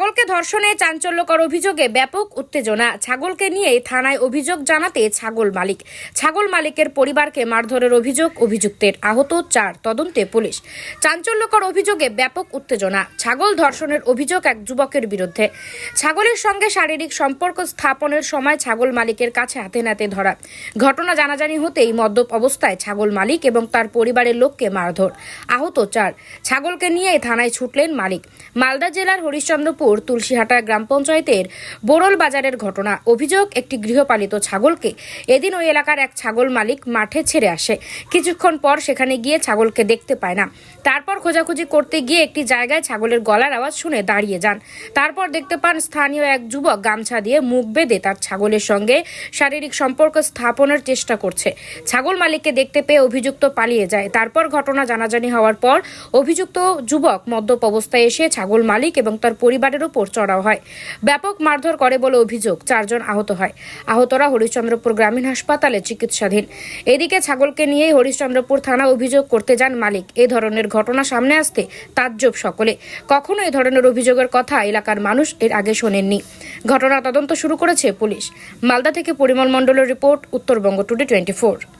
ছাগলকে ধর্ষণে চাঞ্চল্যকর অভিযোগে ব্যাপক উত্তেজনা। ছাগলকে নিয়ে থানায় অভিযোগ জানাতে ছাগল মালিক। ছাগল মালিকের পরিবারকে মারধরের অভিযোগ অভিযুক্তের আহত চার তদন্তে পুলিশ। চাঞ্চল্যকর অভিযোগে ব্যাপক উত্তেজনা। ছাগল ধর্ষণের অভিযোগ এক যুবকের বিরুদ্ধে। ছাগলের সঙ্গে শারীরিক সম্পর্ক স্থাপনের সময় ছাগল মালিকের কাছে হাতে নাতে ধরা। ঘটনা জানাজানি হতেই মদ্যপ অবস্থায় ছাগল মালিক এবং তার পরিবারের লোককে মারধর। আহত চার। ছাগলকে নিয়ে থানায় ছুটলেন মালিক। মালদা জেলার হরিশ্চন্দ্রপুর তুলসীহাটা গ্রাম পঞ্চায়েতের বোরল বাজারের ঘটনা। অভিযোগ, একটি গৃহপালিত ছাগলকে এদিন ওই এলাকার এক ছাগল মালিক মাঠে ছেড়ে আসে। কিছুক্ষণ পর সেখানে গিয়ে ছাগলকে দেখতে পায় না। তারপর খোঁজাখুঁজি করতে গিয়ে একটি জায়গায় ছাগলের গলার আওয়াজ শুনে দাঁড়িয়ে যান। তারপর দেখতে পান স্থানীয় এক যুবক গামছা দিয়ে মুখ বেঁধে তার ছাগলের সঙ্গে শারীরিক সম্পর্ক স্থাপনের চেষ্টা করছে। ছাগল মালিককে দেখতে পেয়ে অভিযুক্ত পালিয়ে যায়। তারপর ঘটনা জানাজানি হওয়ার পর অভিযুক্ত যুবক মদ্যপ অবস্থায় এসে ছাগল মালিক এবং তার পরিবারের উপর চড়াও হয়। ব্যাপক মারধর করে বলে অভিযোগ, চারজন আহত হয়। আহতরা হরিশ্চন্দ্রপুর গ্রামীণ হাসপাতালে চিকিৎসাধীন। এদিকে ছাগলকে নিয়েই হরিশ্চন্দ্রপুর থানা অভিযোগ করতে যান মালিক। এ ধরনের ঘটনা সামনে আসতে তাজ্জব সকলে। কখনো এ ধরনের অভিযোগের কথা এলাকার মানুষ এর আগে শোনেননি। ঘটনা তদন্ত শুরু করেছে পুলিশ। মালদা থেকে পরিমল মণ্ডলের report, Uttarbanga today twenty four.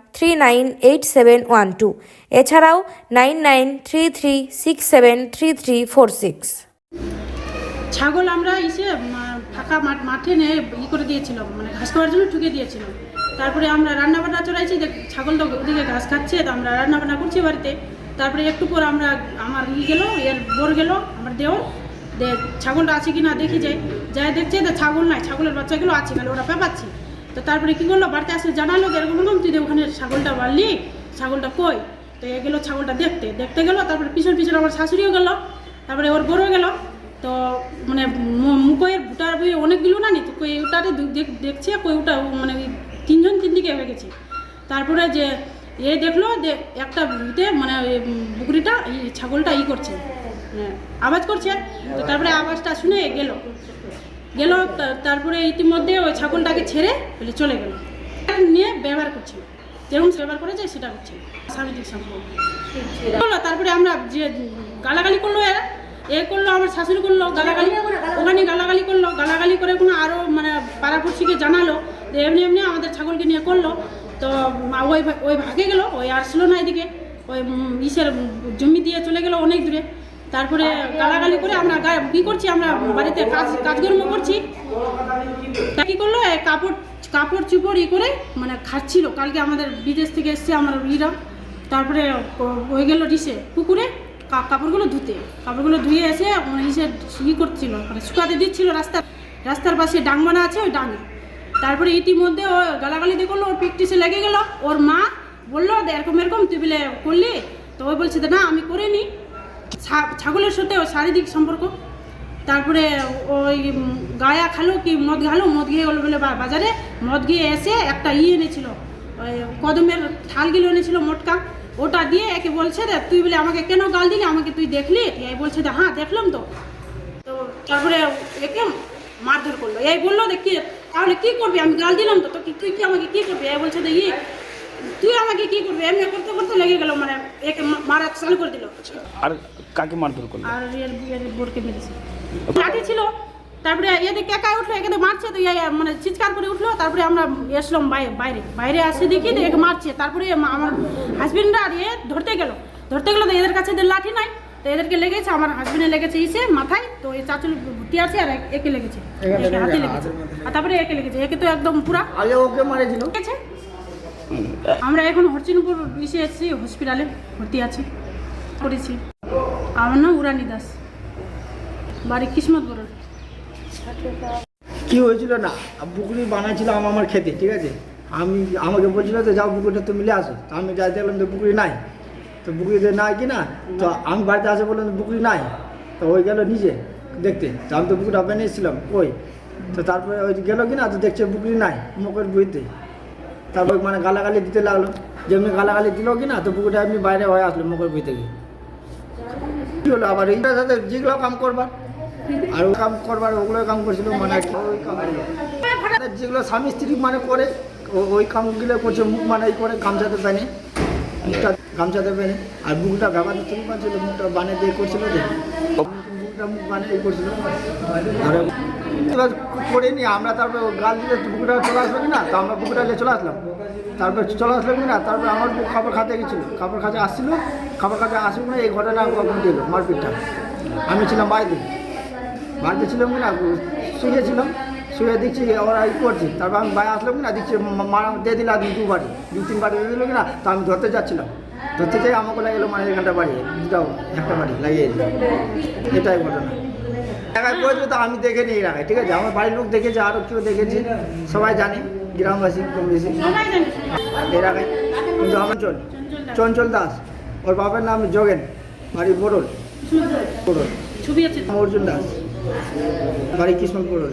three nine eight seven one two এছাড়াও nine nine three three six seven three three four six ছাগল আমরা ইসে ফাঁকা মাঠ, মাঠে নিয়ে ই করে দিয়েছিলাম মানে ঘাস খাওয়ার জন্য ঠুকে দিয়েছিলাম। তারপরে আমরা রান্না বান্না চড়াইছি যে ছাগল তো ওদিকে ঘাস খাচ্ছে, তো আমরা রান্না বান্না করছি বাড়িতে। তারপরে একটু পর আমরা, আমার ই গেলো, এর বোর গেলো, আমার দেওর, দে, ছাগলটা আছে কি না দেখি যাই। যাই দেখছে ছাগল নাই, ছাগলের বাচ্চাগুলো আছে খালি ওরা পেপাচ্ছে। তো তারপরে কী করল? বাড়িতে আসলে জানালো এরকম এরকম তুই ওখানে ছাগলটা বাড়লি ছাগলটা কই? তো এ গেলো ছাগলটা দেখতে। দেখতে গেলো তারপরে পিছন পিছন আমার শাশুড়িও গেলো তারপরে ওর বড়ও গেলো। তো মানে মুখের ভুটার বই অনেকগুলো না নি তো কই ওটাতে দেখছে কই ওটা মানে তিনজন তিন দিকে হয়ে গেছে। তারপরে যে এ দেখল যে একটা ভিতে মানে বুকরিটা এই ছাগলটা ই করছে হ্যাঁ, আওয়াজ করছে। তো তারপরে আওয়াজটা শুনে গেল। গেল তারপরে ইতিমধ্যে ওই ছাগলটাকে ছেড়ে বলে চলে গেল। নিয়ে ব্যবহার করছে যেরকম ব্যবহার করেছে, সেটা করছে শারীরিক সম্পর্ক। তারপরে আমরা যে গালাগালি করল এরা, এ করল, আমার শাশুড়ি করল, গালাগালি, ওখানে গালাগালি করল, গালাগালি করে কোনো আরও মানে পাড়াপড়শিকে জানালো এমনি এমনি আমাদের ছাগলকে নিয়ে করল। তো ওই ওই ভাগে গেলো, ওই আসলো না এদিকে, ওই ইসের জমি দিয়ে চলে গেলো অনেক দূরে। তারপরে গালাগালি করে আমরা কি করছি, আমরা বাড়িতে কাজ কাজকর্ম করছি। তা কি করল? কাপড় কাপড় চুপড় ই করে মানে খাচ্ছিল। কালকে আমাদের বিদেশ থেকে এসছে আমার ইরা তারপরে ও- হয়ে গেল ডিসে পুকুরে কাপড়গুলো ধুতে। কাপড়গুলো ধুয়ে এসে মানে ইসে ই করছিল মানে শুকাতে দিচ্ছিল রাস্তা রাস্তার পাশে ডাং বানা আছে ওই ডাঙে। তারপরে ইতিমধ্যে ও গালাগালি দিয়ে করল, ওর প্র্যাকটিসে লেগে গেল। ওর মা বলল এরকম এরকম তুই বলে করলি? তো ওই বলছে না, আমি করিনি। ছাগলের সাথে শারীরিক সম্পর্ক। তারপরে ওই গায়া খালো কি মদ খালো, মদ গিয়ে গেলো বলে বাজারে মদ গিয়ে এসে একটা ই এনেছিল কদমের থালগুলো এনেছিল মোটকা। ওটা দিয়ে একে বলছে রে তুই বলে, আমাকে কেন গাল দিলি? আমাকে তুই দেখলি? এই বলছে যে হ্যাঁ দেখলাম তো। তো তারপরে একে মারধর করল। এই বলল কি, তাহলে কি করবি? আমি গাল দিলাম তো তুই কি আমাকে কি করবি? এই বলছে যে ই তুই আমাকে কি করবি? এমনি করতে করতে লেগে গেল মানে একে মারা চালু করে দিল। আর কাকে মারধর করল? আর এর এর বোরকে মেরেছে। লাঠি ছিল তারপরে এদিকে একা উঠল একে মারছে তো ইয়ে মানে চিৎকার করে উঠল তারপরে আমরা এসলাম বাইরে বাইরে। বাইরে আসে দেখি তো একে মারছে তারপরে আমার হাজবেন্ডরা আর এ ধরতে গেল। ধরতে গেলো তো এদের কাছে এদের লাঠি নাই তো এদেরকে লেগেছে আমার হাজবেন্ডে লেগেছে ইসে মাথায় তো এই চাচুল ভর্তি আছে আর একে লেগেছে। একে হাতে লেগেছে। আর তারপরে একে লেগেছে একে তো একদম পুরা আগে ওকে মারেছিল। লেগেছে। আমরা এখন হরচিনপুর ইসে এসেছি হসপিটালে ভর্তি আছি। করেছি। আমার নাম উরানি দাস। বাড়ি কিসমত বড় কি হয়েছিল না? পুকুরি বানাইছিল আমার খেতে, ঠিক আছে? আমি, আমাকে বলছিল তো যাও পুকুরটা তুমি নিয়ে আসো। আমি যাই দেখলাম তো পুকুরি নাই। তো পুকুরিতে নাই কি না, তো আমি বাড়িতে আসে বললাম তো পুকুরি নাই। তো ওই গেল নিজে দেখতে। তো আমি তো বুকুটা বানিয়েছিলাম ওই তো তারপরে ওই গেলো কি না, তো দেখছে বুকরি নাই মুখের বুঝতে তারপর মানে গালাগালি দিতে লাগল। যেমনি গালাগালি দিল কি না তো বুকুটা এমনি বাইরে হয়ে আসলো মুখের বুঝ থেকে। কি হলো আবার? এইটার সাথে যেগুলো কাম করবার আর ওই কাম করবার ওগুলো কাম করছিল মানে ওই কাম যেগুলো স্বামী স্ত্রী মানে করে ওই কামগুলো করছে মুখ মানে এই করে গামছাতে পেনে। মুখটা গামছাতে পেনে। আর মুখটা তুমি পাচ্ছিল মুখটা বানিয়ে দিয়ে করছিল মুখটা মুখ বানিয়ে এই করছিল। আর এবার করে আমরা তারপরে গাল দিলে বুকুটা চলে আসলো কি না তো আমরা বুকুটা নিয়ে চলে আসলাম। তারপরে চলে আসলো কি না তারপরে আমার খাবার খাতে গেছিল, খাবার খাতে আসছিল, খাবার খাতে আসুক না এই ঘটনা ঘটে এলো মারপিটটা। আমি ছিলাম বাড়িতে। বাড়িতে ছিলাম কি না শুয়েছিলাম শুয়ে দেখছি ওরা ই করছে। তারপর আমি বাইরে আসলাম কি না দেখছি মারা দিয়ে দিল আদমি দু বাড়ি। দু তিন বাড়ি দিয়ে দিল কি না তো আমি ধরতে যাচ্ছিলাম। ধরতে যাই আমাকে লাগে এলো মানে এখানটা বাড়ি দুটাও একটা বাড়ি লাগিয়ে দিল। এটাই ঘটনা। এলাকায় বলছে তো আমি দেখে নিই রাখাই ঠিক আছে? আমার বাড়ির লোক দেখেছে আরও কেউ দেখেছে। সবাই জানে গ্রামবাসী কম বেশি এই রাখাই কিন্তু আমার চল চঞ্চল দাস। ওর বাবার নাম যোগেন বাড়ি মোড়ল। মোড়ল। ছবি আছে। অর্জুন দাস। বাড়ি কৃষ্ণ মোড়ল।